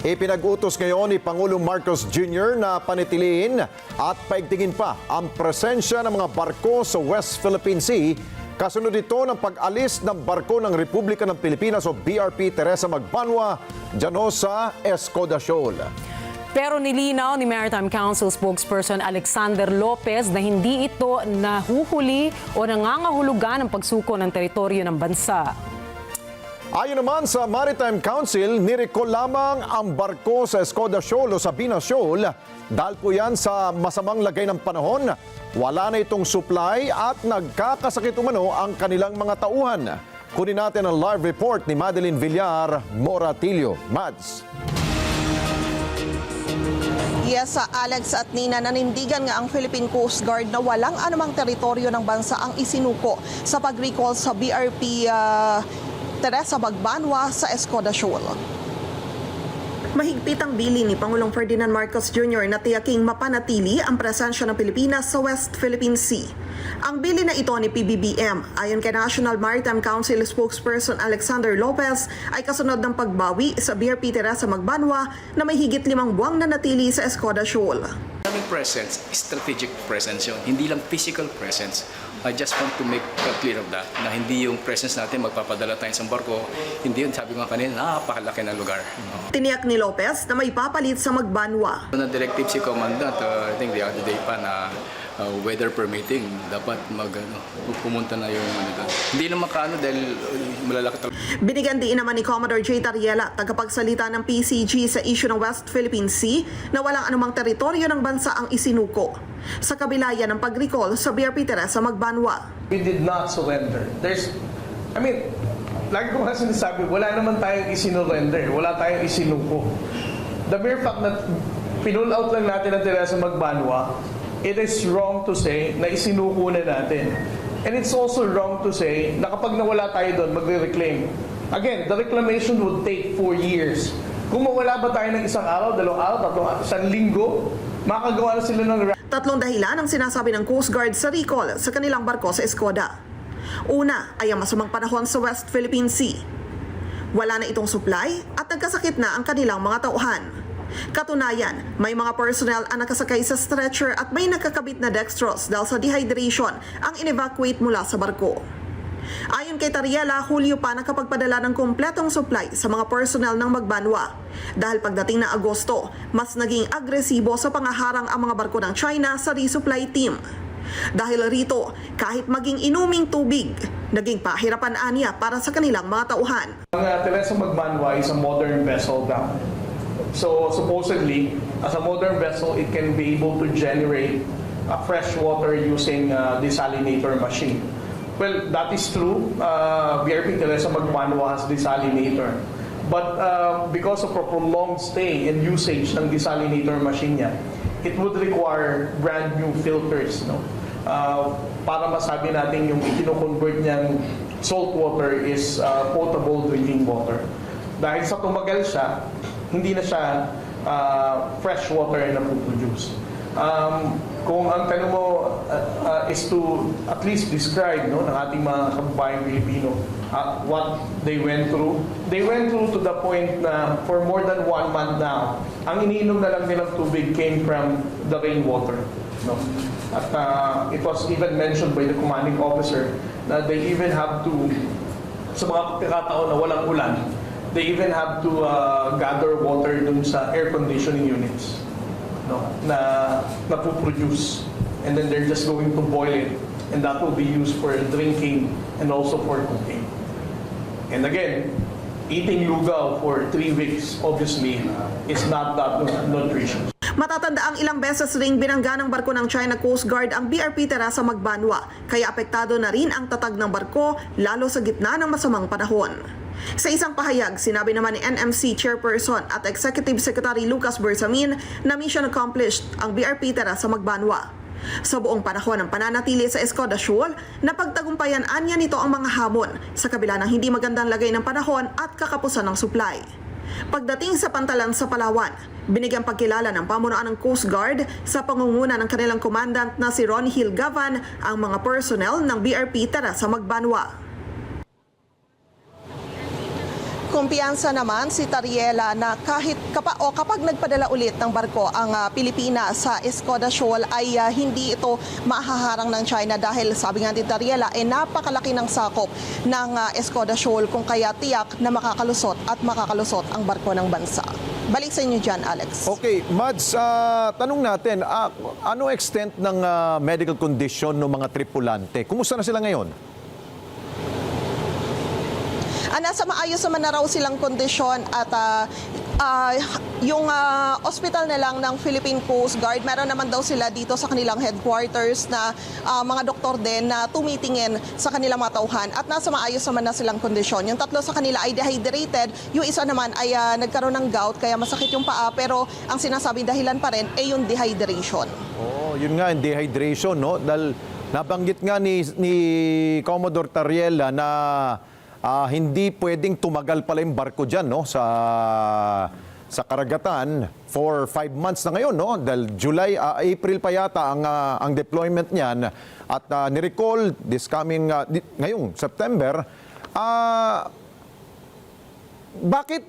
Ipinag-utos ngayon ni Pangulong Marcos Jr. na panitiliin at paigtingin pa ang presensya ng mga barko sa West Philippine Sea kasunod ito ng pag-alis ng barko ng Republika ng Pilipinas o BRP Teresa Magbanwa dyan sa Escodasol. Pero nilinaw ni Maritime Council spokesperson Alexander Lopez na hindi ito nahuhuli o nangangahulugan ng pagsuko ng teritoryo ng bansa. Ayon naman sa Maritime Council, nireko lamang ang barko sa Escoda Shoal o Sabina Shoal dahil po yan sa masamang lagay ng panahon. Wala na itong supply at nagkakasakit umano ang kanilang mga tauhan. Kunin natin ang live report ni Madeline Villar Moratillo. Mads. Yes, sa Alex at Nina, nanindigan nga ang Philippine Coast Guard na walang anumang teritoryo ng bansa ang isinuko sa pag-recall sa BRP ah, Teresa Bagbanwa sa Escoda Shoal. Mahigpit ang bili ni Pangulong Ferdinand Marcos Jr. na tiyaking mapanatili ang presensya ng Pilipinas sa West Philippine Sea. Ang bili na ito ni PBBM, ayon kay National Maritime Council spokesperson Alexander Lopez, ay kasunod ng pagbawi sa BRP Teresa Magbanwa na may higit limang buwang na natili sa Escoda Shoal. Aming presence, strategic presence yun. Hindi lang physical presence. I just want to make clear of that, na hindi yung presence natin magpapadala tayo sa barko. Hindi yun, sabi ko nga kanina, napakalaki ng lugar. Tiniyak ni Lopez na may papalit sa Magbanwa. Na directive si Commandant, uh, I think the other day pa na uh, weather permitting, dapat mag, ano, pumunta na yung ano doon. Hindi na makaano dahil uh, malalaki talaga. Binigyan din naman ni Commodore J. Tariela, tagapagsalita ng PCG sa issue ng West Philippine Sea, na walang anumang teritoryo ng bansa ang isinuko. Sa kabila yan ng pag-recall sa BRP Teresa Magbanwa. we did not surrender. There's, I mean, lagi ko nga sinasabi, wala naman tayong isinurrender, wala tayong isinuko. The mere fact na pinull out lang natin ang Teresa Magbanwa, it is wrong to say na isinuko na natin. And it's also wrong to say na kapag nawala tayo doon, magre-reclaim. Again, the reclamation would take four years. Kung mawala ba tayo ng isang araw, dalawang araw, tatlong araw, isang linggo, makagawa na sila ng Tatlong dahilan ang sinasabi ng Coast Guard sa recall sa kanilang barko sa Escoda. Una ay ang masamang panahon sa West Philippine Sea. Wala na itong supply at nagkasakit na ang kanilang mga tauhan. Katunayan, may mga personnel ang nakasakay sa stretcher at may nakakabit na dextrose dahil sa dehydration ang in-evacuate mula sa barko. Ayon kay Tariela, Hulyo pa nakapagpadala ng kumpletong supply sa mga personnel ng Magbanwa. Dahil pagdating na Agosto, mas naging agresibo sa pangaharang ang mga barko ng China sa resupply team. Dahil rito, kahit maging inuming tubig, naging pahirapan anya para sa kanilang mga tauhan. Ang uh, Teresa Magbanwa is a modern vessel now. So supposedly, as a modern vessel, it can be able to generate uh, fresh water using uh, desalinator machine. Well, that is true. Uh, BRP Teresa Magbanwa has desalinator. But uh, because of a prolonged stay and usage ng desalinator machine niya, it would require brand new filters. No? Uh, para masabi natin yung ikino-convert niyang salt water is uh, potable drinking water. Dahil sa tumagal siya, hindi na siya uh, fresh water na produce. Um, kung ang tanong mo uh, uh, is to at least describe no, ng ating mga kababayang Pilipino uh, what they went through. They went through to the point na for more than one month now, ang iniinom na lang nilang tubig came from the rainwater. No? At uh, it was even mentioned by the commanding officer na they even have to sa mga pagkakataon na walang ulan, they even have to uh, gather water dun sa air conditioning units no, na napuproduce. And then they're just going to boil it. And that will be used for drinking and also for cooking. And again, eating lugaw for three weeks, obviously, is not that nutritious. Matatanda ang ilang beses ring binangga ng barko ng China Coast Guard ang BRP Teresa Magbanwa, kaya apektado na rin ang tatag ng barko lalo sa gitna ng masamang panahon. Sa isang pahayag, sinabi naman ni NMC Chairperson at Executive Secretary Lucas Bersamin na mission accomplished ang BRP Teresa Magbanwa. Sa buong panahon ng pananatili sa Escoda Shoal, napagtagumpayan anya nito ang mga hamon sa kabila ng hindi magandang lagay ng panahon at kakapusan ng supply. Pagdating sa pantalan sa Palawan, binigyang pagkilala ng pamunuan ng Coast Guard sa pangunguna ng kanilang commandant na si Ron Hill Gavan ang mga personnel ng BRP Teresa Magbanwa. kumpiyansa naman si Tariela na kahit kapa, o kapag nagpadala ulit ng barko ang ah, Pilipinas sa Escoda Shoal ay ah, hindi ito mahaharang ng China dahil sabi nga ni Tariela ay napakalaki ng sakop ng ah, Escoda Shoal kung kaya tiyak na makakalusot at makakalusot ang barko ng bansa. Balik sa inyo dyan, Alex. Okay, Mads, ah, tanong natin, ah, ano extent ng ah, medical condition ng mga tripulante? Kumusta na sila ngayon? Ah, nasa maayos naman na raw silang kondisyon at ah, ah, yung ah, hospital na lang ng Philippine Coast Guard, meron naman daw sila dito sa kanilang headquarters na ah, mga doktor din na tumitingin sa kanilang mga tauhan at nasa maayos naman na silang kondisyon. Yung tatlo sa kanila ay dehydrated, yung isa naman ay ah, nagkaroon ng gout kaya masakit yung paa pero ang sinasabing dahilan pa rin ay yung dehydration. Oh, yun nga, yung dehydration, no? Dahil nabanggit nga ni, ni Commodore Tariela na ah, hindi pwedeng tumagal pala yung barko dyan, no? Sa, sa karagatan for five months na ngayon, no? Dahil July, ah, April pa yata ang, ah, ang deployment niyan. At ah, ni-recall this coming, ah, di- ngayong September, ah, bakit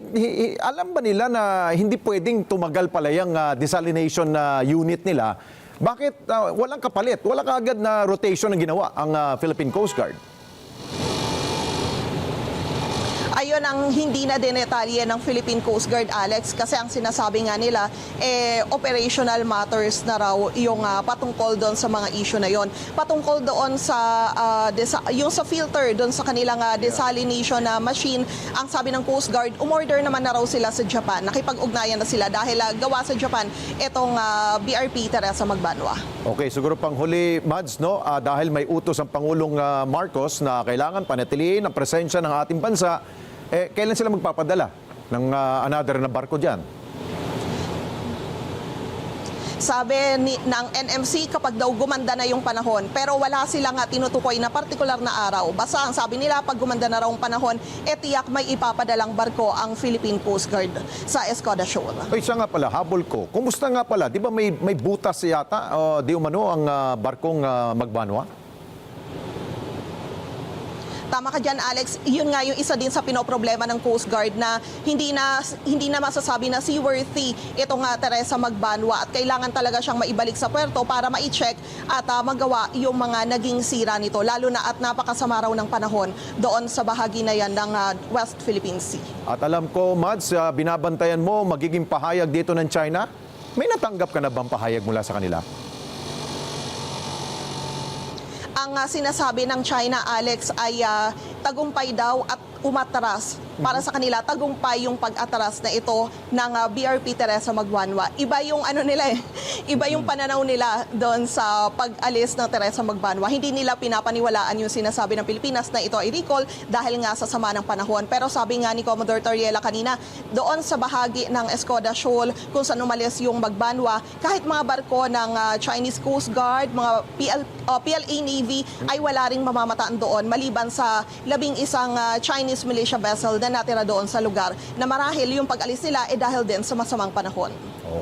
alam ba nila na hindi pwedeng tumagal pala yung ah, desalination na unit nila? Bakit ah, walang kapalit? Wala kaagad na rotation na ginawa ang ah, Philippine Coast Guard? Ayun ang hindi na dinetalye ng Philippine Coast Guard, Alex, kasi ang sinasabi nga nila, eh, operational matters na raw yung ah, patungkol doon sa mga issue na yon. Patungkol doon sa, ah, desa- yung sa filter, doon sa kanilang ah, desalination na machine, ang sabi ng Coast Guard, umorder naman na raw sila sa Japan. Nakipag-ugnayan na sila dahil ah, gawa sa Japan itong ah, BRP Teresa Magbanwa. Okay, siguro pang huli, Mads, no? Ah, dahil may utos ang Pangulong ah, Marcos na kailangan panatilihin ang presensya ng ating bansa, eh, kailan sila magpapadala ng ah, another na barko dyan? Sabi ni, ng NMC kapag daw gumanda na yung panahon pero wala silang nga tinutukoy na partikular na araw. Basta ang sabi nila pag gumanda na raw ang panahon, eh tiyak may ipapadalang barko ang Philippine Coast Guard sa Escoda Shoal. Ay, siya nga pala, habol ko. Kumusta nga pala? Di ba may, may butas yata, o di umano, ang ah, barkong ah, Magbanwa? Tama ka dyan, Alex. Yun nga yung isa din sa pinoproblema ng Coast Guard na hindi na hindi na masasabi na seaworthy ito nga Teresa Magbanwa at kailangan talaga siyang maibalik sa puerto para ma-check at ah, magawa yung mga naging sira nito lalo na at napakasama raw ng panahon doon sa bahagi na yan ng ah, West Philippine Sea. At alam ko, Mads, ah, binabantayan mo magiging pahayag dito ng China. May natanggap ka na bang pahayag mula sa kanila? Ang ah, sinasabi ng China, Alex, ay ah, tagumpay daw at umatras. Para sa kanila, tagumpay yung pag-atras na ito ng ah, BRP Teresa Magbanwa. Iba yung ano nila eh. Iba yung pananaw nila doon sa pag-alis ng Teresa Magbanwa. Hindi nila pinapaniwalaan yung sinasabi ng Pilipinas na ito ay recall dahil nga sa sama ng panahon. Pero sabi nga ni Commodore Toriela kanina, doon sa bahagi ng Escoda Shoal kung saan umalis yung Magbanwa, kahit mga barko ng ah, Chinese Coast Guard, mga PL, oh, PLA Navy ay wala ring mamamataan doon maliban sa labing isang ah, Chinese militia vessel na natira doon sa lugar na marahil yung pag-alis nila ay dahil din sa masamang panahon.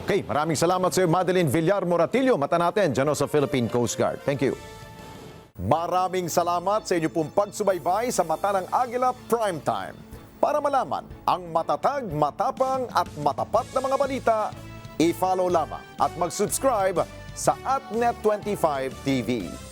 Okay, maraming salamat sa iyo, Madeline Villar Moratillo. Mata natin dyan sa Philippine Coast Guard. Thank you. Maraming salamat sa inyo pong pagsubaybay sa Mata ng Agila Primetime. Para malaman ang matatag, matapang at matapat na mga balita, i-follow lamang at mag-subscribe sa AtNet25 TV.